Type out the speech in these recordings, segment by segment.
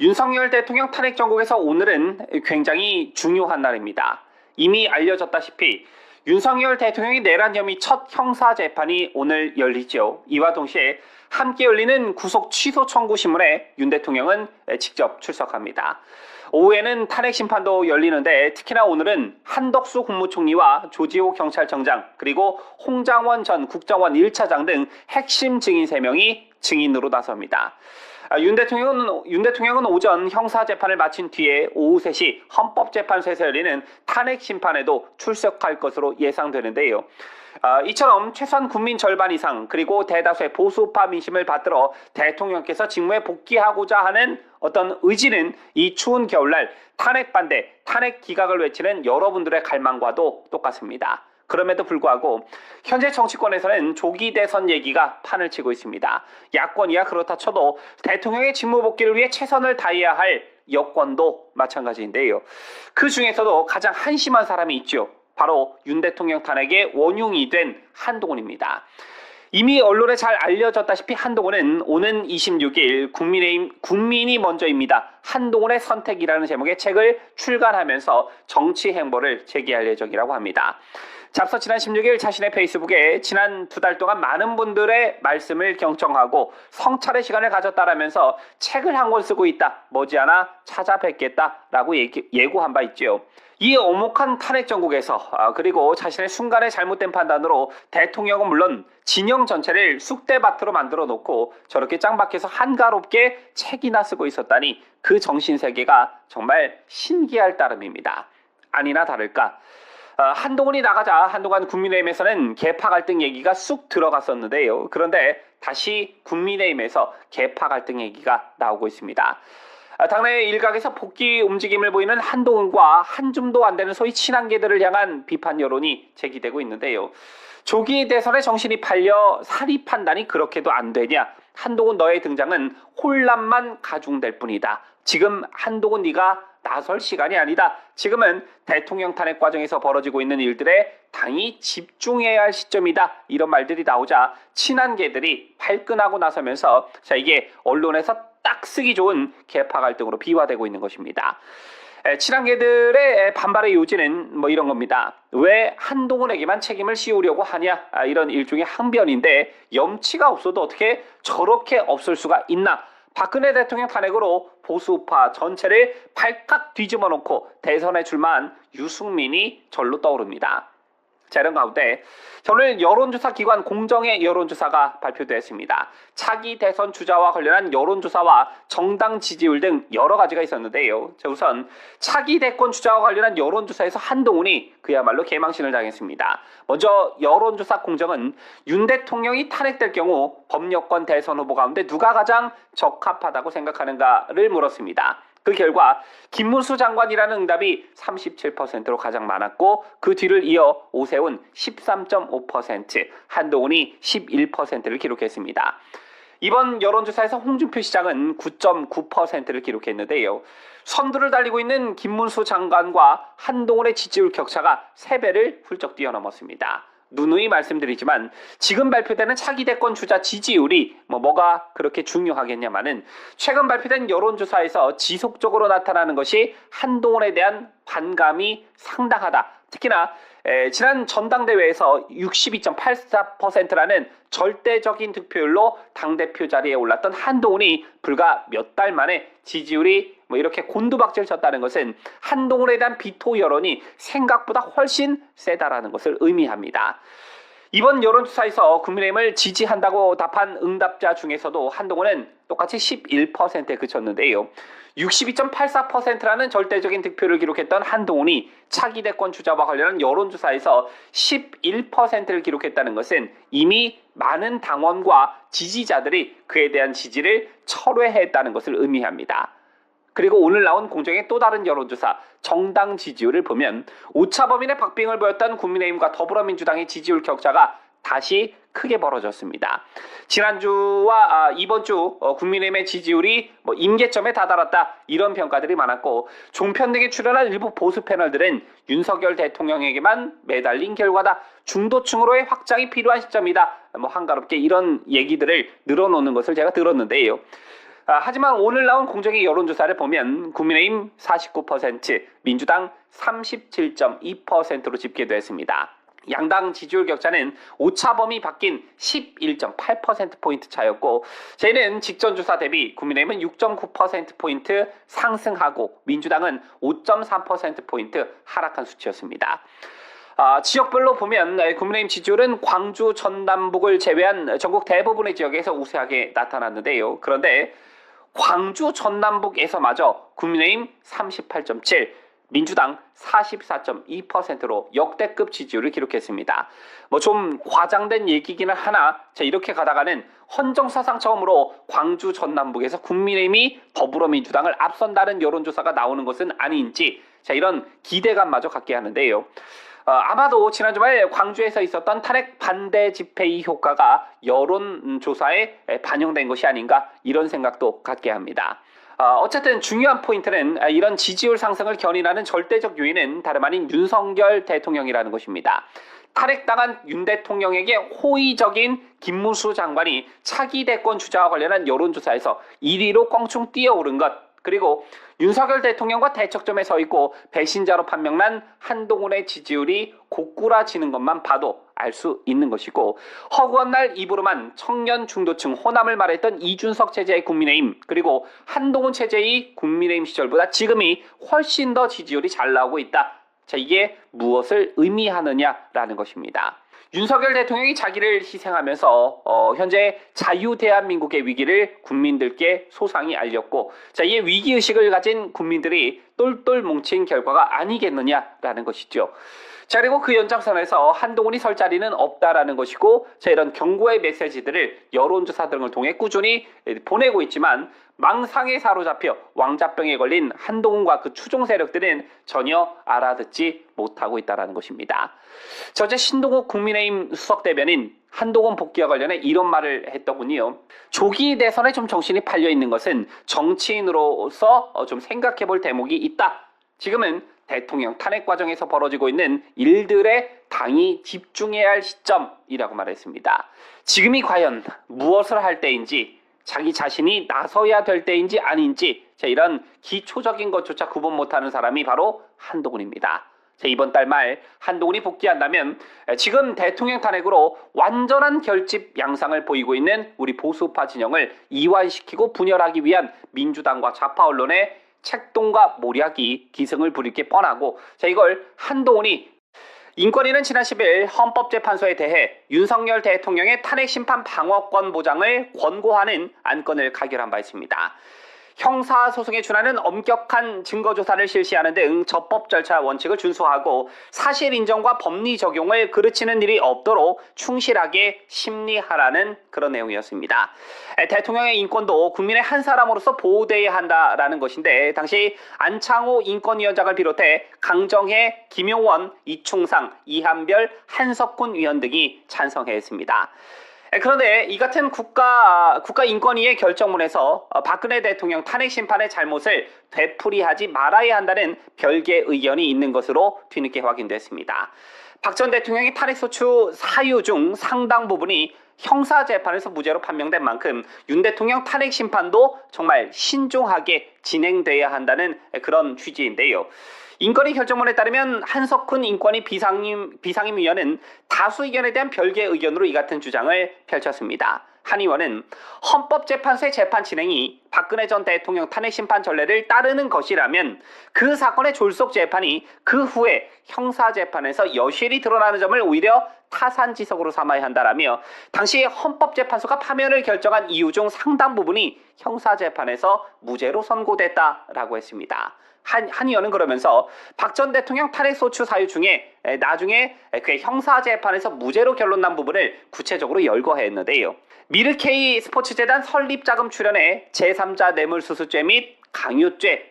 윤석열 대통령 탄핵 정국에서 오늘은 굉장히 중요한 날입니다. 이미 알려졌다시피 윤석열 대통령이 내란 혐의 첫 형사 재판이 오늘 열리죠. 이와 동시에 함께 열리는 구속 취소 청구 신문에 윤 대통령은 직접 출석합니다. 오후에는 탄핵 심판도 열리는데 특히나 오늘은 한덕수 국무총리와 조지호 경찰청장 그리고 홍장원 전 국정원 1차장 등 핵심 증인 3명이 증인으로 나섭니다. 아, 윤 대통령은 윤 대통령은 오전 형사 재판을 마친 뒤에 오후 3시 헌법재판소에서 열리는 탄핵 심판에도 출석할 것으로 예상되는데요. 아, 이처럼 최소한 국민 절반 이상 그리고 대다수의 보수파 민심을 받들어 대통령께서 직무에 복귀하고자 하는 어떤 의지는 이 추운 겨울날 탄핵 반대, 탄핵 기각을 외치는 여러분들의 갈망과도 똑같습니다. 그럼에도 불구하고 현재 정치권에서는 조기 대선 얘기가 판을 치고 있습니다. 야권이야 그렇다 쳐도 대통령의 직무 복귀를 위해 최선을 다해야 할 여권도 마찬가지인데요. 그 중에서도 가장 한심한 사람이 있죠. 바로 윤 대통령 탄핵의 원흉이 된 한동훈입니다. 이미 언론에 잘 알려졌다시피 한동훈은 오는 26일 국민의힘 국민이 먼저입니다. 한동훈의 선택이라는 제목의 책을 출간하면서 정치 행보를 재개할 예정이라고 합니다. 잡서 지난 16일 자신의 페이스북에 지난 두 달 동안 많은 분들의 말씀을 경청하고 성찰의 시간을 가졌다라면서 책을 한 권 쓰고 있다. 머지않아 찾아뵙겠다라고 예고한 바 있지요. 이 오목한 탄핵 정국에서 아, 그리고 자신의 순간의 잘못된 판단으로 대통령은 물론 진영 전체를 쑥대밭으로 만들어 놓고 저렇게 짱박해서 한가롭게 책이나 쓰고 있었다니 그 정신 세계가 정말 신기할 따름입니다. 아니나 다를까 어, 한동훈이 나가자 한동안 국민의힘에서는 개파 갈등 얘기가 쑥 들어갔었는데요. 그런데 다시 국민의힘에서 개파 갈등 얘기가 나오고 있습니다. 아, 당내 일각에서 복귀 움직임을 보이는 한동훈과 한 줌도 안 되는 소위 친한계들을 향한 비판 여론이 제기되고 있는데요. 조기 대선의 정신이 팔려 사리 판단이 그렇게도 안 되냐? 한동훈 너의 등장은 혼란만 가중될 뿐이다. 지금 한동훈 네가 나설 시간이 아니다. 지금은 대통령 탄핵 과정에서 벌어지고 있는 일들에 당이 집중해야 할 시점이다. 이런 말들이 나오자 친한계들이 발끈하고 나서면서 자 이게 언론에서 딱 쓰기 좋은 개파 갈등으로 비화되고 있는 것입니다. 에, 친한계들의 반발의 요지는 뭐 이런 겁니다. 왜 한동훈에게만 책임을 씌우려고 하냐? 아, 이런 일종의 항변인데 염치가 없어도 어떻게 저렇게 없을 수가 있나? 박근혜 대통령 탄핵으로 보수파 전체를 발칵 뒤집어 놓고 대선에 출마한 유승민이 절로 떠오릅니다. 자, 이런 가운데 오늘 여론조사 기관 공정의 여론조사가 발표되었습니다. 차기 대선 주자와 관련한 여론조사와 정당 지지율 등 여러 가지가 있었는데요. 자, 우선 차기 대권 주자와 관련한 여론조사에서 한동훈이 그야말로 개망신을 당했습니다. 먼저 여론조사 공정은 윤 대통령이 탄핵될 경우 법여권 대선 후보 가운데 누가 가장 적합하다고 생각하는가를 물었습니다. 그 결과 김문수 장관이라는 응답이 37%로 가장 많았고 그 뒤를 이어 오세훈 13.5%, 한동훈이 11%를 기록했습니다. 이번 여론조사에서 홍준표 시장은 9.9%를 기록했는데요. 선두를 달리고 있는 김문수 장관과 한동훈의 지지율 격차가 3배를 훌쩍 뛰어넘었습니다. 누누이 말씀드리지만 지금 발표되는 차기 대권 주자 지지율이 뭐 뭐가 그렇게 중요하겠냐마는 최근 발표된 여론조사에서 지속적으로 나타나는 것이 한동훈에 대한 반감이 상당하다. 특히나 에, 지난 전당대회에서 62.84%라는 절대적인 득표율로 당대표 자리에 올랐던 한동훈이 불과 몇 달 만에 지지율이 뭐 이렇게 곤두박질 쳤다는 것은 한동훈에 대한 비토 여론이 생각보다 훨씬 세다라는 것을 의미합니다. 이번 여론조사에서 국민의힘을 지지한다고 답한 응답자 중에서도 한동훈은 똑같이 11%에 그쳤는데요. 62.84%라는 절대적인 득표를 기록했던 한동훈이 차기 대권 주자와 관련한 여론조사에서 11%를 기록했다는 것은 이미 많은 당원과 지지자들이 그에 대한 지지를 철회했다는 것을 의미합니다. 그리고 오늘 나온 공정의 또 다른 여론조사 정당 지지율을 보면 오차범인의 박빙을 보였던 국민의힘과 더불어민주당의 지지율 격차가 다시 크게 벌어졌습니다. 지난주와 아, 이번 주 어, 국민의힘의 지지율이 뭐 임계점에 다다랐다 이런 평가들이 많았고 종편 등에 출연한 일부 보수 패널들은 윤석열 대통령에게만 매달린 결과다 중도층으로의 확장이 필요한 시점이다 뭐 한가롭게 이런 얘기들을 늘어놓는 것을 제가 들었는데요. 아, 하지만 오늘 나온 공정의 여론조사를 보면 국민의힘 49%, 민주당 37.2%로 집계됐습니다. 양당 지지율 격차는 오차범위 바뀐 11.8%포인트 차였고, 저희는 직전 조사 대비 국민의힘은 6.9%포인트 상승하고, 민주당은 5.3%포인트 하락한 수치였습니다. 아, 지역별로 보면 네, 국민의힘 지지율은 광주, 전남북을 제외한 전국 대부분의 지역에서 우세하게 나타났는데요. 그런데 광주, 전남북에서마저 국민의힘 38.7, 민주당 44.2%로 역대급 지지율을 기록했습니다. 뭐 좀 과장된 얘기기는 하나, 자 이렇게 가다가는 헌정사상 처음으로 광주, 전남북에서 국민의힘이 더불어민주당을 앞선다는 여론조사가 나오는 것은 아닌지, 자 이런 기대감마저 갖게 하는데요. 어, 아마도 지난 주말 광주에서 있었던 탄핵 반대 집회의 효과가 여론조사에 반영된 것이 아닌가 이런 생각도 갖게 합니다. 어, 어쨌든 중요한 포인트는 아, 이런 지지율 상승을 견인하는 절대적 요인은 다름 아닌 윤석열 대통령이라는 것입니다. 탈핵당한 윤 대통령에게 호의적인 김무수 장관이 차기 대권 주자와 관련한 여론조사에서 1위로 껑충 뛰어오른 것 그리고 윤석열 대통령과 대척점에 서 있고 배신자로 판명난 한동훈의 지지율이 고꾸라지는 것만 봐도 알 수 있는 것이고 허구한 날 입으로만 청년 중도층 호남을 말했던 이준석 체제의 국민의힘 그리고 한동훈 체제의 국민의힘 시절보다 지금이 훨씬 더 지지율이 잘 나오고 있다. 자 이게 무엇을 의미하느냐라는 것입니다. 윤석열 대통령이 자기를 희생하면서 어, 현재 자유 대한민국의 위기를 국민들께 소상히 알렸고 자 이에 위기 의식을 가진 국민들이 똘똘 뭉친 결과가 아니겠느냐라는 것이죠. 자 그리고 그 연장선에서 한동훈이 설 자리는 없다라는 것이고 자 이런 경고의 메시지들을 여론조사 등을 통해 꾸준히 보내고 있지만 망상에 사로잡혀 왕자병에 걸린 한동훈과 그 추종 세력들은 전혀 알아듣지 못하고 있다라는 것입니다. 자, 어제 신동욱 국민의힘 수석 대변인 한동훈 복귀와 관련해 이런 말을 했더군요. 조기 대선에 좀 정신이 팔려 있는 것은 정치인으로서 어, 좀 생각해 볼 대목이 있다. 지금은 대통령 탄핵 과정에서 벌어지고 있는 일들에 당이 집중해야 할 시점이라고 말했습니다. 지금이 과연 무엇을 할 때인지 자기 자신이 나서야 될 때인지 아닌지 자, 이런 기초적인 것조차 구분 못하는 사람이 바로 한동훈입니다. 자, 이번 달 말 한동훈이 복귀한다면 지금 대통령 탄핵으로 완전한 결집 양상을 보이고 있는 우리 보수파 진영을 이완시키고 분열하기 위한 민주당과 좌파 언론의 책동과 모략이 기승을 부릴 게 뻔하고 자 이걸 한동훈이 인권위는 지난 10일 헌법재판소에 대해 윤석열 대통령의 탄핵 심판 방어권 보장을 권고하는 안건을 가결한 바 있습니다. 형사소송에 준하는 엄격한 증거조사를 실시하는 등 적법 절차 원칙을 준수하고 사실 인정과 법리 적용을 그르치는 일이 없도록 충실하게 심리하라는 그런 내용이었습니다. 대통령의 인권도 국민의 한 사람으로서 보호돼야 한다라는 것인데 당시 안창호 인권위원장을 비롯해 강정혜, 김용원, 이충상, 이한별, 한석훈 위원 등이 찬성했습니다. 그런데 이 같은 국가 국가 인권위의 결정문에서 어, 박근혜 대통령 탄핵 심판의 잘못을 되풀이하지 말아야 한다는 별개 의견이 있는 것으로 뒤늦게 확인됐습니다. 박 전 대통령의 탄핵 소추 사유 중 상당 부분이 형사 재판에서 무죄로 판명된 만큼 윤 대통령 탄핵 심판도 정말 신중하게 진행돼야 한다는 그런 취지인데요. 인권위 결정문에 따르면 한석훈 인권위 비상임, 비상임위원은 다수 의견에 대한 별개 의견으로 이 같은 주장을 펼쳤습니다. 한 의원은 헌법재판소의 재판 진행이 박근혜 전 대통령 탄핵 심판 전례를 따르는 것이라면 그 사건의 졸속 재판이 그 후에 형사 재판에서 여실히 드러나는 점을 오히려 타산지석으로 삼아야 한다라며 당시 헌법재판소가 파면을 결정한 이유 중 상당 부분이 형사 재판에서 무죄로 선고됐다라고 했습니다. 한, 한 의원은 그러면서 박 전 대통령 탄핵 소추 사유 중에 에, 나중에 그 형사 재판에서 무죄로 결론 난 부분을 구체적으로 열거했는데요. 미르케이 스포츠재단 설립자금 출연에 제3자 뇌물수수죄 및 강요죄,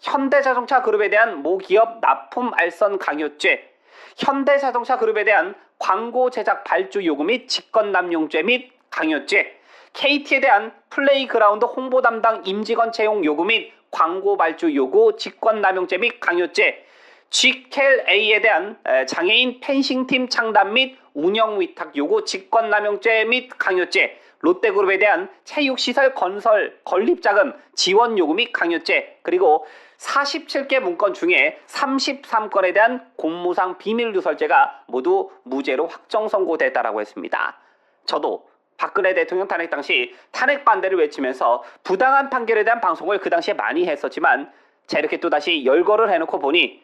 현대자동차 그룹에 대한 모기업 납품 알선 강요죄, 현대자동차 그룹에 대한 광고 제작 발주 요구 및 직권남용죄 및 강요죄, KT에 대한 플레이그라운드 홍보 담당 임직원 채용 요구 및 광고 발주 요구, 직권 남용죄 및 강요죄, GKLA에 대한 장애인 펜싱팀 창단 및 운영 위탁 요구, 직권 남용죄 및 강요죄, 롯데그룹에 대한 체육시설 건설 건립자금 지원 요구 및 강요죄 그리고 47개 문건 중에 33건에 대한 공무상 비밀 누설죄가 모두 무죄로 확정 선고됐다라고 했습니다. 저도 박근혜 대통령 탄핵 당시 탄핵 반대를 외치면서 부당한 판결에 대한 방송을 그 당시에 많이 했었지만 자 이렇게 또 다시 열거를 해놓고 보니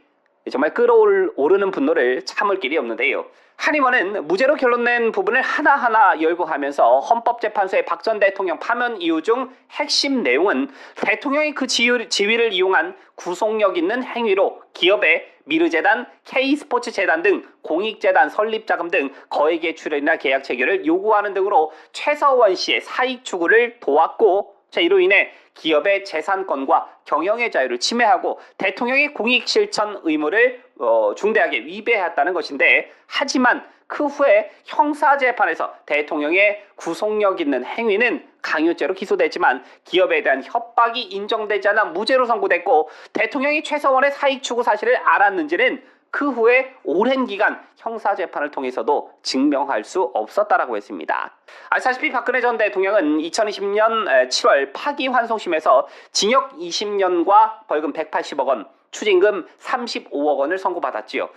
정말 끌어오르는 분노를 참을 길이 없는데요. 한의원은 무죄로 결론낸 부분을 하나하나 열거하면서 헌법재판소의 박 전 대통령 파면 이유 중 핵심 내용은 대통령이 그 지위, 지위를 이용한 구속력 있는 행위로 기업의 미르재단, K스포츠재단 등 공익재단 설립자금 등 거액의 출연이나 계약 체결을 요구하는 등으로 최서원 씨의 사익 추구를 도왔고 자 이로 인해 기업의 재산권과 경영의 자유를 침해하고 대통령의 공익 실천 의무를 어, 중대하게 위배했다는 것인데 하지만 그 후에 형사재판에서 대통령의 구속력 있는 행위는 강요죄로 기소됐지만 기업에 대한 협박이 인정되지 않아 무죄로 선고됐고 대통령이 최서원의 사익 추구 사실을 알았는지는 그 후에 오랜 기간 형사 재판을 통해서도 증명할 수 없었다라고 했습니다. 아시다시피 박근혜 전 대통령은 2020년 7월 파기환송심에서 징역 20년과 벌금 180억 원, 추징금 35억 원을 선고받았지요.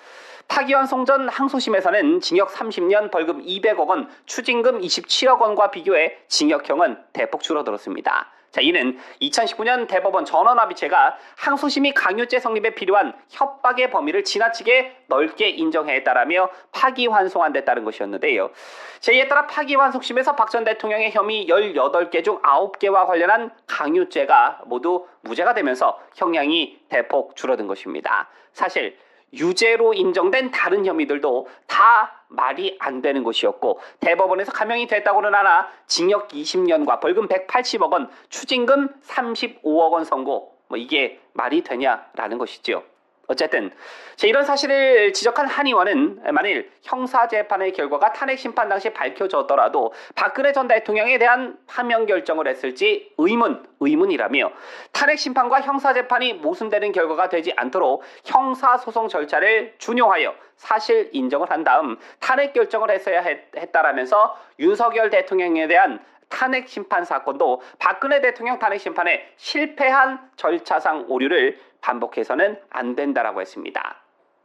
파기환송 전 항소심에서는 징역 30년, 벌금 200억 원, 추징금 27억 원과 비교해 징역형은 대폭 줄어들었습니다. 자, 이는 2019년 대법원 전원합의체가 항소심이 강요죄 성립에 필요한 협박의 범위를 지나치게 넓게 인정했다라며 파기환송한 데 따른 것이었는데요. 자, 이에 따라 파기환송심에서 박 전 대통령의 혐의 18개 중 9개와 관련한 강요죄가 모두 무죄가 되면서 형량이 대폭 줄어든 것입니다. 사실 유죄로 인정된 다른 혐의들도 다 말이 안 되는 것이었고 대법원에서 감형이 됐다고는 하나 징역 20년과 벌금 180억 원, 추징금 35억 원 선고 뭐 이게 말이 되냐라는 것이지요. 어쨌든 자, 이런 사실을 지적한 한의원은 만일 형사재판의 결과가 탄핵 심판 당시 밝혀졌더라도 박근혜 전 대통령에 대한 파면 결정을 했을지 의문, 의문이라며 탄핵 심판과 형사재판이 모순되는 결과가 되지 않도록 형사소송 절차를 준용하여 사실 인정을 한 다음 탄핵 결정을 했어야 했, 했다라면서 윤석열 대통령에 대한 탄핵 심판 사건도 박근혜 대통령 탄핵 심판에 실패한 절차상 오류를 반복해서는 안 된다라고 했습니다.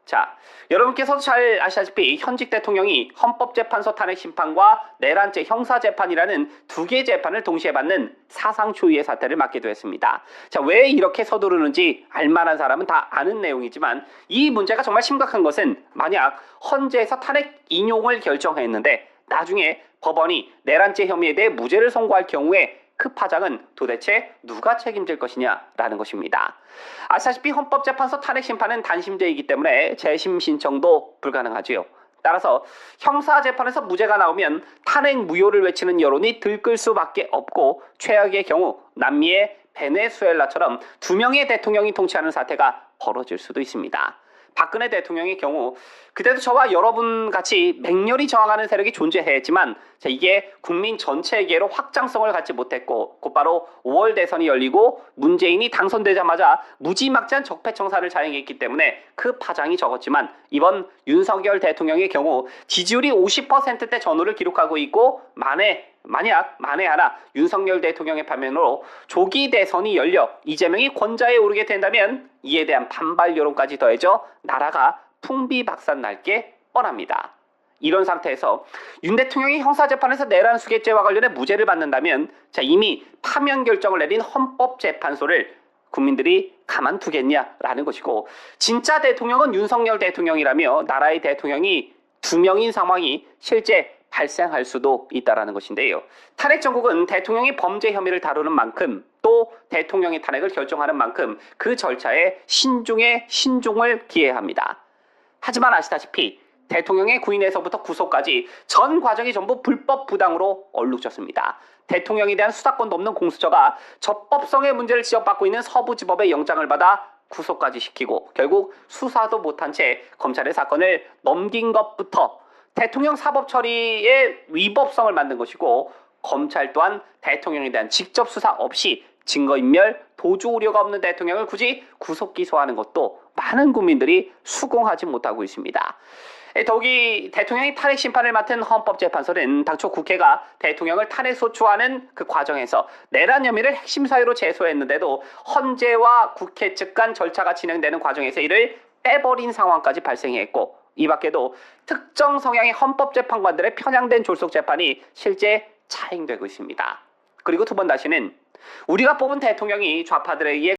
자, 여러분께서도 잘 아시다시피 현직 대통령이 헌법재판소 탄핵 심판과 내란죄 형사재판이라는 두 개의 재판을 동시에 받는 사상 초유의 사태를 맞기도 했습니다. 자, 왜 이렇게 서두르는지 알만한 사람은 다 아는 내용이지만 이 문제가 정말 심각한 것은 만약 헌재에서 탄핵 인용을 결정했는데 나중에 법원이 내란죄 혐의에 대해 무죄를 선고할 경우에 그 파장은 도대체 누가 책임질 것이냐라는 것입니다. 아시다시피 헌법재판소 탄핵 심판은 단심제이기 때문에 재심 신청도 불가능하지요. 따라서 형사 재판에서 무죄가 나오면 탄핵 무효를 외치는 여론이 들끓 수밖에 없고 최악의 경우 남미의 베네수엘라처럼 두 명의 대통령이 통치하는 사태가 벌어질 수도 있습니다. 박근혜 대통령의 경우 그때도 저와 여러분 같이 맹렬히 저항하는 세력이 존재했지만 자, 이게 국민 전체에게로 확장성을 갖지 못했고 곧바로 5월 대선이 열리고 문재인이 당선되자마자 무지막지한 적폐청사를 자행했기 때문에 그 파장이 적었지만 이번 윤석열 대통령의 경우 지지율이 50%대 전후를 기록하고 있고 만에 만약 만에 하나 윤석열 대통령의 파면으로 조기 대선이 열려 이재명이 권좌에 오르게 된다면 이에 대한 반발 여론까지 더해져 나라가 풍비박산 날 게 뻔합니다. 이런 상태에서 윤 대통령이 형사재판에서 내란 수개죄와 관련해 무죄를 받는다면 자 이미 파면 결정을 내린 헌법재판소를 국민들이 가만두겠냐라는 것이고 진짜 대통령은 윤석열 대통령이라며 나라의 대통령이 두 명인 상황이 실제 발생할 수도 있다라는 것인데요. 탄핵 정국은 대통령이 범죄 혐의를 다루는 만큼 또 대통령의 탄핵을 결정하는 만큼 그 절차에 신중에 신중을 기해야 합니다. 하지만 아시다시피 대통령의 구인에서부터 구속까지 전 과정이 전부 불법 부당으로 얼룩졌습니다. 대통령에 대한 수사권도 없는 공수처가 적법성의 문제를 지적받고 있는 서부지법의 영장을 받아 구속까지 시키고 결국 수사도 못한 채 검찰의 사건을 넘긴 것부터 대통령 사법 처리의 위법성을 만든 것이고 검찰 또한 대통령에 대한 직접 수사 없이 증거인멸, 도주 우려가 없는 대통령을 굳이 구속 기소하는 것도 많은 국민들이 수긍하지 못하고 있습니다. 에, 더욱이 대통령이 탄핵 심판을 맡은 헌법재판소는 당초 국회가 대통령을 탄핵 소추하는 그 과정에서 내란 혐의를 핵심 사유로 제소했는데도 헌재와 국회 측 간 절차가 진행되는 과정에서 이를 빼버린 상황까지 발생했고 이 밖에도 특정 성향의 헌법재판관들의 편향된 졸속 재판이 실제 차행되고 있습니다. 그리고 두 번 다시는 우리가 뽑은 대통령이 좌파들에 의해